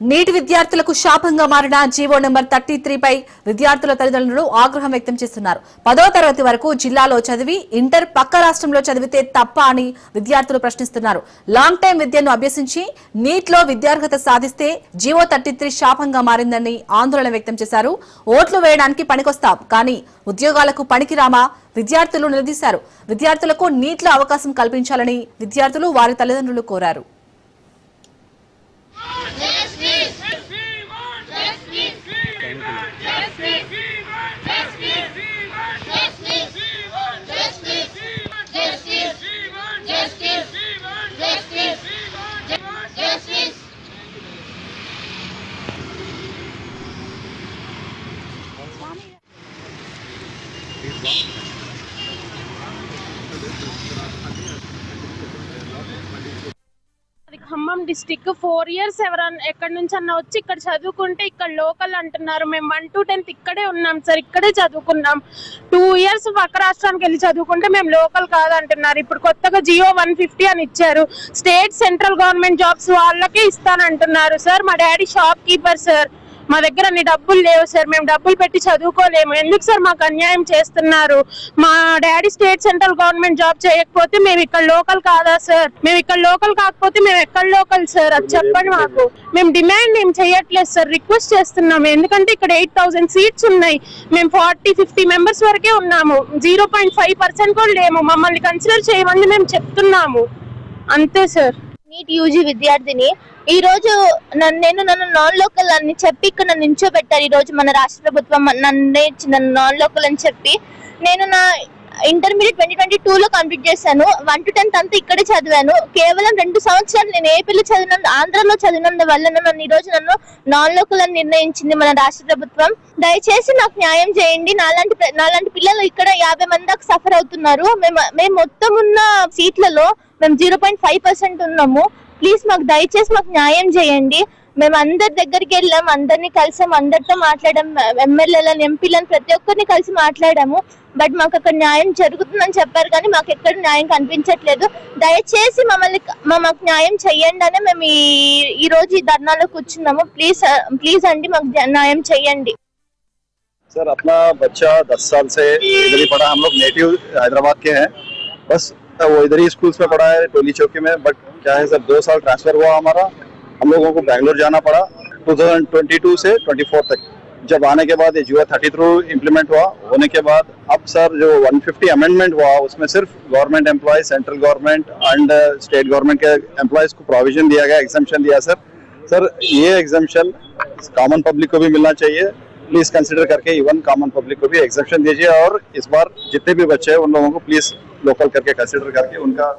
నీటి విద్యార్థులకు శాపంగా మారిన జీవో నెంబర్ థర్టీ త్రీపై విద్యార్థుల తల్లిదండ్రులు ఆగ్రహం వ్యక్తం చేస్తున్నారు. పదో తరగతి వరకు జిల్లాలో చదివి ఇంటర్ పక్క రాష్ట్రంలో చదివితే తప్ప అని విద్యార్థులు ప్రశ్నిస్తున్నారు. లాంగ్ టైం విద్యను అభ్యసించి నీట్లో విద్యార్హత సాధిస్తే జీవో థర్టీ త్రీ శాపంగా మారిందని ఆందోళన వ్యక్తం చేశారు. ఓట్లు వేయడానికి పనికొస్తాం కానీ ఉద్యోగాలకు పనికిరామా? విద్యార్థులు నిలదీశారు. విద్యార్థులకు నీట్లో అవకాశం కల్పించాలని విద్యార్థులు వారి తల్లిదండ్రులు కోరారు. ఖమ్మం డిస్టిక్ ఫోర్ ఇయర్స్ ఎవరన్నా ఎక్కడి నుంచి అన్న వచ్చి ఇక్కడ చదువుకుంటే ఇక్కడ లోకల్ అంటున్నారు. మేము వన్ టు టెన్త్ ఇక్కడే ఉన్నాం సార్ ఇక్కడే చదువుకున్నాం. టూ ఇయర్స్ పక్క రాష్ట్రానికి వెళ్ళి చదువుకుంటే మేము లోకల్ కాదంటున్నారు. ఇప్పుడు కొత్తగా జియో వన్ ఫిఫ్టీ అని ఇచ్చారు. స్టేట్ సెంట్రల్ గవర్నమెంట్ జాబ్స్ వాళ్ళకే ఇస్తానంటున్నారు. సార్ మా డాడీ షాప్ కీపర్ సార్. మా దగ్గర అన్ని డబ్బులు లేవు సార్. మేము డబ్బులు పెట్టి చదువుకోలేము. ఎందుకు సార్ మాకు అన్యాయం చేస్తున్నారు? మా daddy state central government job చేయకపోతే మేము ఇక్కడ లోకల్ కాదా సార్? మేము ఇక్కడ లోకల్ కాకపోతే మేము ఎక్కడ లోకల్ సార్? అది చెప్పండి మాకు. మేము డిమాండ్ ఏం చేయట్లేదు సార్. రిక్వెస్ట్ చేస్తున్నాము ఎందుకంటే ఇక్కడ ఎయిట్ థౌసండ్ సీట్స్ ఉన్నాయి. మేము ఫార్టీ ఫిఫ్టీ మెంబర్స్ వరకే ఉన్నాము. జీరో పాయింట్ ఫైవ్ పర్సెంట్ కూడా లేము. మమ్మల్ని కన్సిడర్ చేయమని మేము చెప్తున్నాము. అంతే సార్. నీట్ యూజీ విద్యార్థిని. ఈ రోజు నన్ను నేను నన్ను నాన్ లోకల్ అని చెప్పి ఇక్కడ నన్ను నించోబెట్టారు. ఈ రోజు మన రాష్ట్ర ప్రభుత్వం నన్ను నన్ను నాన్ లోకల్ అని చెప్పి. నేను నా ఇంటర్మీడియట్ ట్వంటీ ట్వంటీ టూలో కంప్లీట్ చేశాను. వన్ టు టెన్త్ అంతా ఇక్కడే చదివాను. కేవలం రెండు సంవత్సరాలు నేను ఏపీలో చదివిన ఆంధ్రలో చదివినందు వల్ల నన్ను ఈ రోజు నన్ను నాన్ లోకల్ అని నిర్ణయించింది మన రాష్ట్ర ప్రభుత్వం. దయచేసి నాకు న్యాయం చేయండి. నాలాంటి నాలాంటి పిల్లలు ఇక్కడ యాభై మంది దాకా సఫర్ అవుతున్నారు. మేము మేము మొత్తం ఉన్న సీట్లలో మేము జీరో పాయింట్ ఫైవ్ పర్సెంట్ ఉన్నాము. ప్లీజ్ మాకు దయచేసి మాకు న్యాయం చేయండి. మేము అందరి దగ్గరికి వెళ్ళాం అందరినీ కలిసాం అందరితో మాట్లాడాం ఎమ్మెల్యేలను ఎంపీలను ప్రతి ఒక్కరిని కలిసి మాట్లాడాము బట్ మాకు అక్కడ న్యాయం జరుగుతుందని చెప్పారు కానీ మాకు ఎక్కడ న్యాయం కనిపించట్లేదు దయచేసి మమ్మల్ని మా- మాకు న్యాయం చెయ్యండి అని మేము ఈ ఈ రోజు ఈ ధర్నాలో కూర్చున్నాము ప్లీజ్ ప్లీజ్ అండి మాకు జ- న్యాయం చెయ్యండి सर अपना बच्चा दस साल से इधर ही पढ़ा हम लोग नेटिव हैदराबाद के हैं बस वो इधर ही स्कूल्स में पढ़ा है टोली चौकी में बट क्या है सर दो साल ट्रांसफर हुआ हमारा हम लोगों को बैंगलोर जाना पड़ा 2022 से 24 तक। जब आने के बाद ये जियो थर्टी थ्रू इम्प्लीमेंट हुआ, होने के बाद अब सर जो 150 अमेंडमेंट हुआ, उसमें सिर्फ़ government employ central government and state government के एम्प्लॉयज़ को प्रोविज़न दिया गया एग्जामेशन दिया सर। सर, ये एग्जामेशन कॉमन पब्लिक को भी मिलना चाहिए। प्लीज़ कंसिडर करके इवन कॉमन पब्लिक को भी एग्जामेशन दीजिए और इस बार जितने भी बच्चे हैं, उन लोगों को प्लीज़ लोकल करके कंसिडर करके उनका